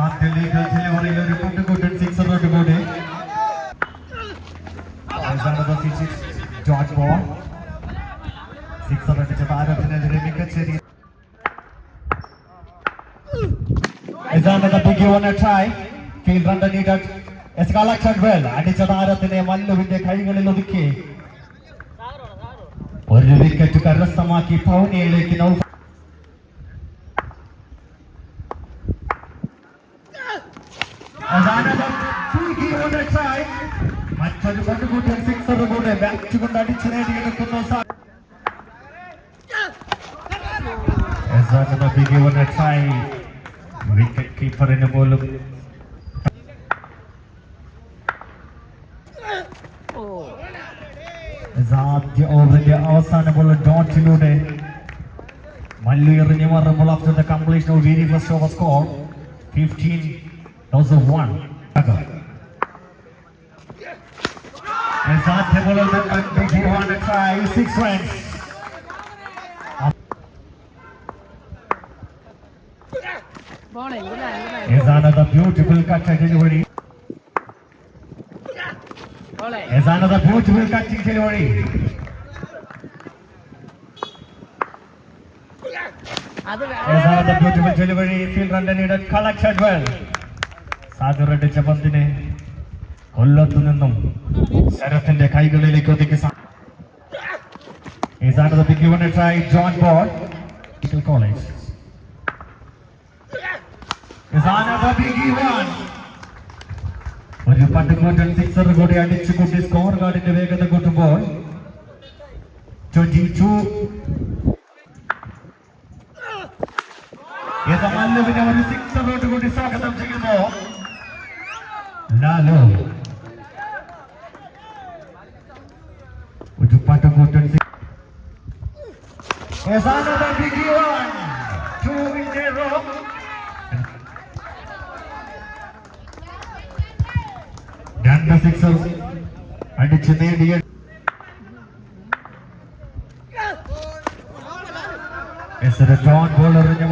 സാധ്യ ലീഗൽ ഡെലിവറിയിൽ ഒരു കൂട്ടുകൂട്ടൻ സിക്സറോട് കൂടി ജോർജ് ബോൾ സിക്സർ അടിച്ച താരത്തിനെതിരെ മികച്ച രീതി Is another big one a try. Field run needed. It's collected well. അടിച്ച താരത്തിനെ മല്ലുവിന്റെ കൈകളിൽ ഒതുക്കി ഒരു വിക്കറ്റ് കരസ്ഥമാക്കി പൗനിയയിലേക്ക് നൗ മറ്റൊരു കൊണ്ടുകൂട്ടിയ സിക്സർ കൂടെ ബാറ്റ് കൊണ്ട് അടിച്ചു നേടിയെടുക്കുന്നു സാ- Is another big one a try. Wicket കീപ്പറിന് പോലും ആദ്യ ഓവറിന്റെ അവസാന ബോൾ ഡോട്ടിലൂടെ മല്ലു എറിഞ്ഞു മാറുമ്പോൾ after the completion of very first over score fifteen thousand one സാധ്യ ബോൾ ട്രൈ സിക്സ് റൺസ് പോണേ ഇവിടെ ഇവിടെ is another beautiful cut delivery പോളെ is another beautiful cutting delivery അത് is another beautiful delivery field run needed collected well സാധുറടിച്ച പന്തിനെ കൊല്ലത്തു നിന്നും ശരത്തിന്റെ കൈകളിലേക്ക് ഒതുക്കി ഒരു കൂടി അടിച്ചു കൂട്ടി സ്കോർ കാർഡിന്റെ വേഗത കൂട്ടുമ്പോൾ കൂടി സ്വാഗതം ചെയ്യുന്നു. ലാലോ Is another big one. Two in a row. രണ്ട് സിക്സർ അടിച്ച് നേടിയ Yes, ഒരു ഡോൺ ബോൾ എറിഞ്ഞു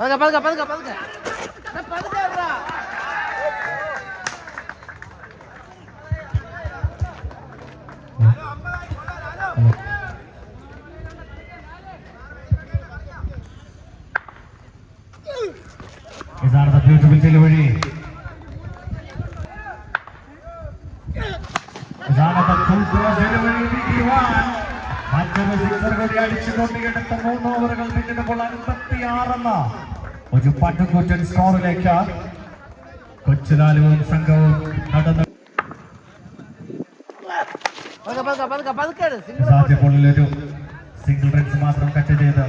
Palga, palga, palga, palga. എടുത്ത മൂന്ന് ഓവറുകൾ പിന്നിടുമ്പോൾ അൻപത്തി ആറെന്ന ഒരു പട്ടുകൂറ്റൻ സ്കോറിലേക്ക് കൊച്ചുലാലുവും സംഘവും നടന്നു. സാധ്യ ബോളിൽ ഒരു സിംഗിൾ റൺസ് മാത്രം കട്ട് ചെയ്ത്.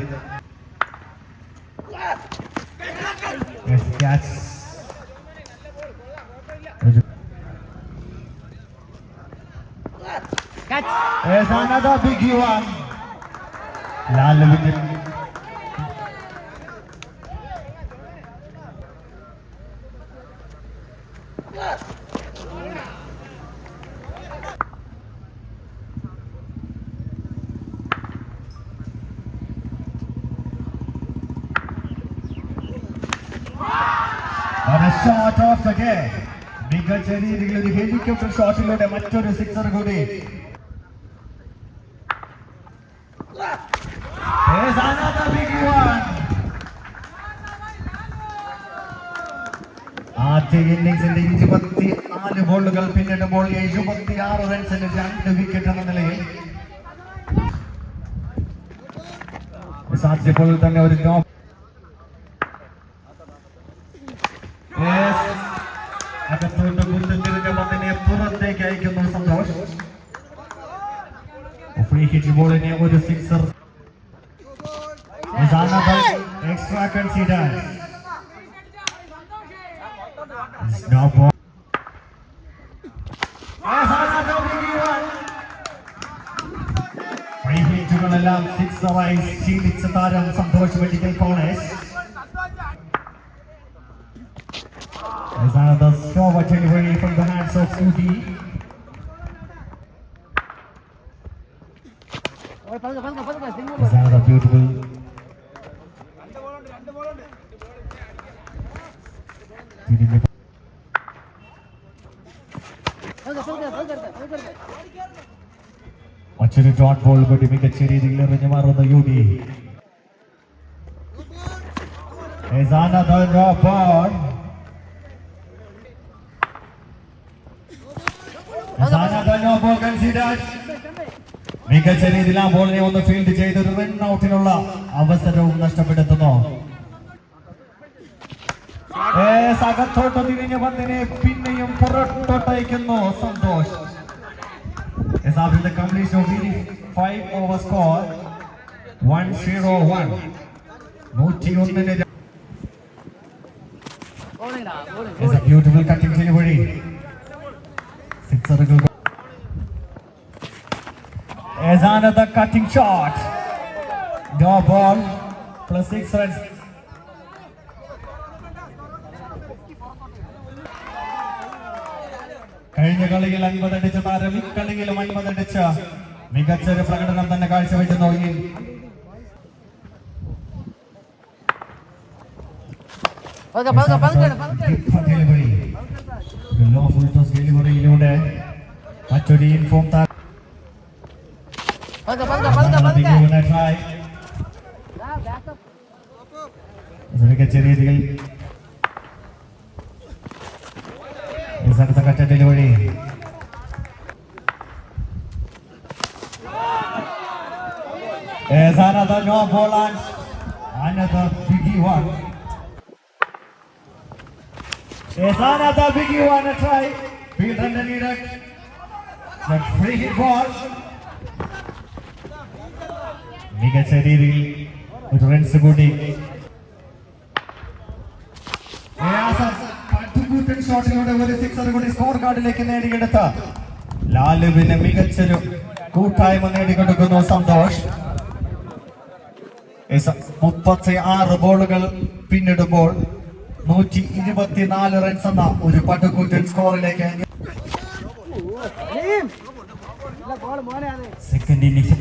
Yes, another big one. Again. മികച്ച രീതിയിൽ ഒരു ഹെലികോപ്റ്റർ ഷോട്ടിലൂടെ മറ്റൊരു സിക്സർ കൂടി There's another big one. ആദ്യ ഇന്നിംഗ്സിന്റെ ഇരുപത്തി നാല് ബോളുകൾ പിന്നിടുമ്പോൾ എഴുപത്തി ആറ് റൺസിന് രണ്ട് വിക്കറ്റ് എന്ന നിലയിൽ സാധ്യപ്പോൾ തന്നെ ഒരു free hit ball in extra considered. No ball. Nizana ball gonna the lamp, six the rise, she hits a tire on some Dodge Medical College. Nizana does score what anyway from the hands of Udi. ഓയ് പതുക്കെ പതുക്കെ പതുക്കെ single Is another beautiful. തിരിഞ്ഞ് പതുക്കെ പതുക്കെ പതുക്കെ പതുക്കെ മറ്റൊരു ഡോട്ട് ബോൾ കൂടി മികച്ച രീതിയിൽ എറിഞ്ഞു മാറുന്ന U D Is another drop ball. Is another no ball considered. മികച്ച രീതിയിൽ ആ ബോളിനെ ഒന്ന് ഫീൽഡ് ചെയ്ത് ഒരു റൺ ഔട്ടിനുള്ള അവസരവും നഷ്ടപ്പെടുത്തുന്നു. അകത്തോട്ട് തിരിഞ്ഞ പന്തിനെ പിന്നെയും പുറത്തോട്ടയക്കുന്നു. Santhosh. is after the completion of the five over score. 101 നൂറ്റി ഒന്നിന് ര- ബോളിംഗാ bowling is a beautiful cutting delivery സിക്സറുകൾ is another cutting shot. No ball. Plus six runs. കഴിഞ്ഞ കളിയിൽ അൻപതടിച്ച താരം ഇക്കളിയിലും അൻപതടിച്ച മികച്ചൊരു പ്രകടനം തന്നെ കാഴ്ചവെച്ച് ടോസ് ഡെലിവറിയിലൂടെ മറ്റൊരു ഇൻഫോം പതുക്കെ പതുക്കെ പതുക്കെ പതുക്കെ ട്രൈ ബാക്കപ്പ് മികച്ച രീതിയിൽ അടുത്ത കറ്റ delivery There's another no ball and another biggie one. There's another biggie one a try. Field under needed. That free hit ball. മികച്ച രീതിയിൽ ഒരു റൺസ് കൂടി. പട്ടുകൂട്ടൻ ഷോട്ടിലൂടെ ഒരു സിക്സർ കൂടി സ്കോർ കാർഡിലേക്ക് നേടിയെടുത്ത ലാലുവിന് മികച്ചൊരു കൂട്ടായ്മ നേടിക്കൊടുക്കുന്നു സന്തോഷ്. മുപ്പത്തി ആറ് ബോളുകൾ പിന്നിടുമ്പോൾ നൂറ്റി ഇരുപത്തിനാല് റൺസ് എന്ന ഒരു പട്ടുകൂറ്റൻ സ്കോറിലേക്ക് സെക്കൻഡ് ഇന്നിംഗ്സ്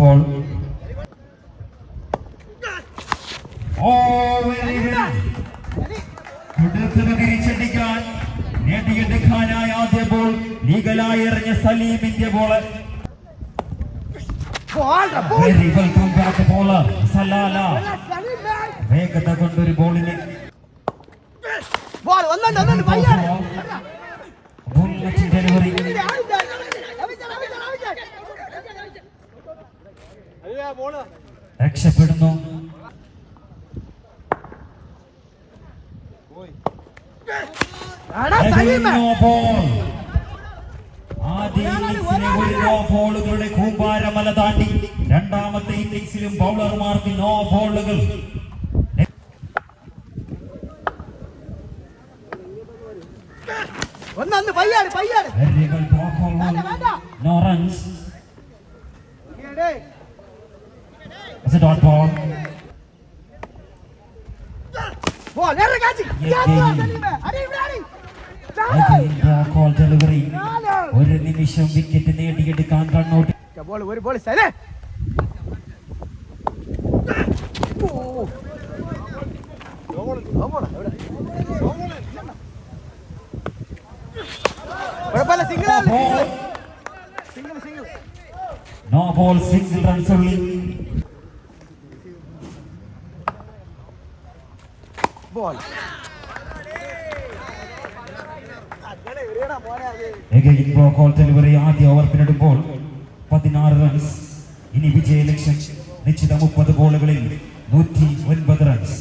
അപ്പോൾ ഓ വെരി തിരിച്ചടിക്കാൻ നേടിയെടുക്കാനായ ആദ്യ ബോൾ ലീഗലായി എറിഞ്ഞ സലീമിന്റെ ball. Very welcome back bowler Salalah. വേഗത കൊണ്ടൊരു ബോളിനെ. ബോൾ ഒന്നുണ്ട് ഒന്നുണ്ട് പയ്യാണ് ബുള്ളറ്റ് ഡെലിവറി രക്ഷപ്പെടുന്നു. നോ നോ ബോളുകളുടെ കൂമ്പാരമല താണ്ടി. രണ്ടാമത്തെ ഇന്നിംഗ്സിലും ബൗളർമാർക്ക് നോ ബോളുകൾ ഒന്നൊന്ന് പയ്യാണ് പയ്യാണ് Very well, it on ball. Ball നേരെ കാച്ചി Again, block all delivery. ഒരു നിമിഷം വിക്കറ്റ് നേടിയെടുക്കാൻ കണ്ണോട്ട് ബോൾ ഒരു ball സ്ഥലേ single single single No ball, single runs only. Ball Again, block all delivery. ആദ്യ ഓവർ പിന്നിടുമ്പോൾ പതിനാറ് റൺസ് ഇനി വിജയ ലക്ഷ്യം നിശ്ചിത മുപ്പത് ബോളുകളിൽ നൂറ്റി ഒൻപത് റൺസ്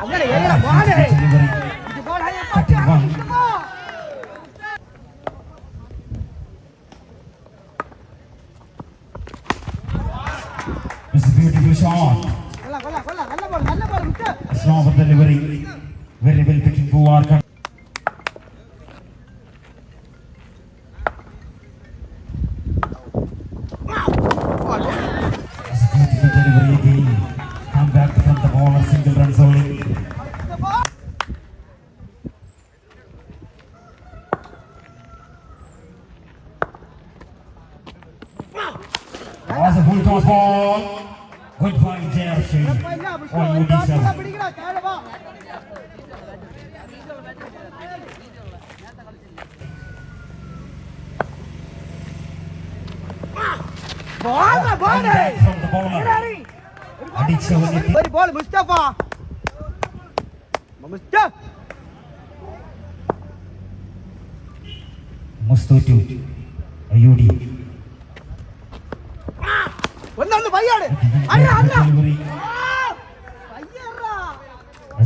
അങ്ങനെ എറിയണം, ബോൾ. ഡെലിവറി ഇത് ball high Cutting one. It's a beautiful shot. കൊള്ളാം, കൊള്ളാം, കൊള്ളാം. നല്ല ബോൾ നല്ല ബോൾ വിട്ട് Slower delivery. Very well picking Puvar. Cross ball. Goodbye, Jersey. On UD7. പിടിക്കടാ താഴെ വാ ball ball And back from the bowler. അടിച്ച ഒരു ബോൾ മുസ്തഫ മുസ്തൂറ്റു അയ്യൂടി. ഒന്നൊന്ന് പയ്യറാ.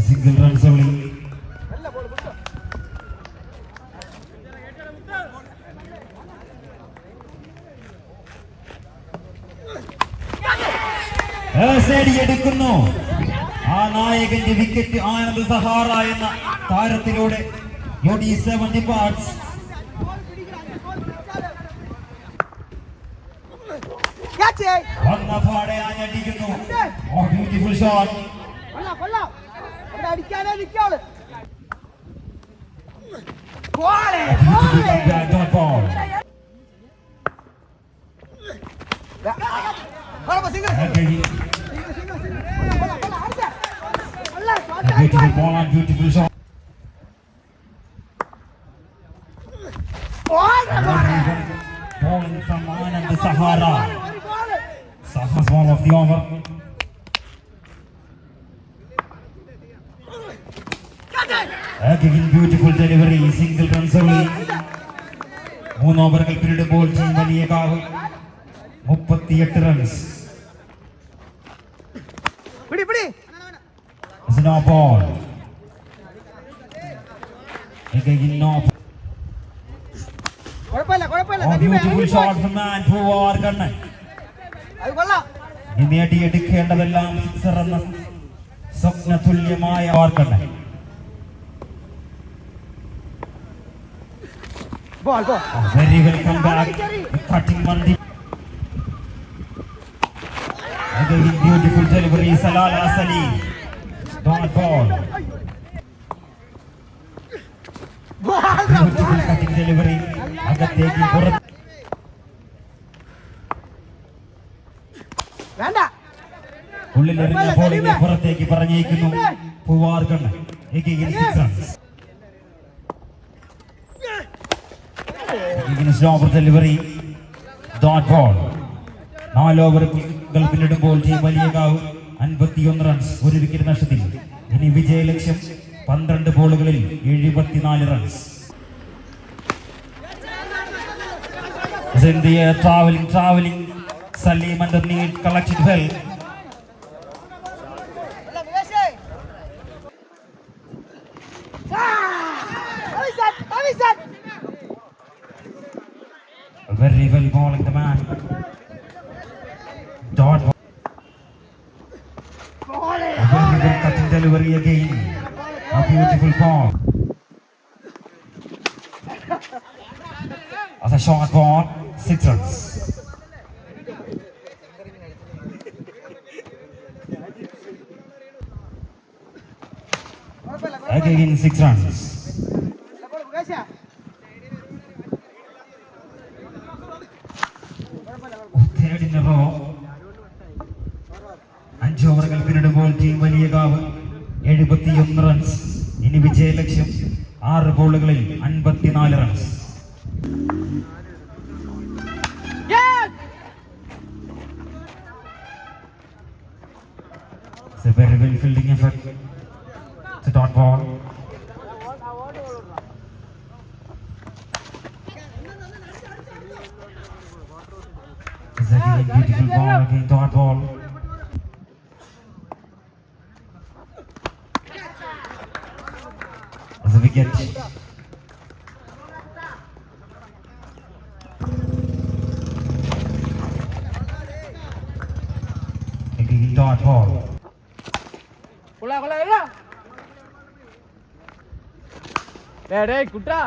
Single runs only. നല്ല ബോൾ മുസ്തഫ ഏസേടി എടുക്കുന്നു ആ നായകന്റെ വിക്കറ്റ് ആനന്ദ് സഹാറ എന്ന താരത്തിലൂടെ U D seven departs catch വന്ന പാടെ ആഞ്ഞടിക്കുന്നു ഓ ബ്യൂട്ടിഫുൾ ഷോട്ട് അടിക്കാനേ നിൽക്കാൾ single കൊള്ളാം shot beautiful ball and beautiful shot ball bowling from Anand Sahara ഒരു ball സഹസ് ball of the over beautiful delivery single runs only. മൂന്ന് ഓവറുകൾ പിന്നിടുമ്പോൾ ടീം വലിയ കാവ് മുപ്പത്തിയെട്ട് runs no ball. Again, no. കുഴപ്പമില്ല Oh, beautiful shot from man കൊള്ളാം. ഇനി നേടിയെടുക്കേണ്ടതെല്ലാം sixer എന്ന സ്വപ്ന തുല്യമായ വാർക്കണ്ണൻ വെരി വെൽക്കം ബാക്ക് കട്ടിംഗ് മണ്ടി Again, beautiful delivery Salalah dot ball ball beautiful cutting delivery അകത്തേക്ക് പുറത്ത്. വേണ്ട. ഉള്ളിലെറിഞ്ഞ ബോളിനെ പുറത്തേക്ക് പറഞ്ഞേക്കുന്നു. Poovar Kannan Again, six runs. Again, slower delivery. Dot നാല് ഓവറുകൾ പിന്നിടുമ്പോൾ ടീം വലിയകാവ് അൻപത്തിയൊന്ന് റൺസ് ഒരു വിക്കറ്റ് നഷ്ടത്തിൽ. ഇനി വിജയലക്ഷ്യം പന്ത്രണ്ട് ബോളുകളിൽ എഴുപത്തിനാല് runs travelling travelling Salim Salim need collected well. a shot on six runs. Again, six runs. i'm fielding effort. കൊള്ളാ കൊള്ളാ കൊള്ളാ ഡേ ഡേ കുട്ടാ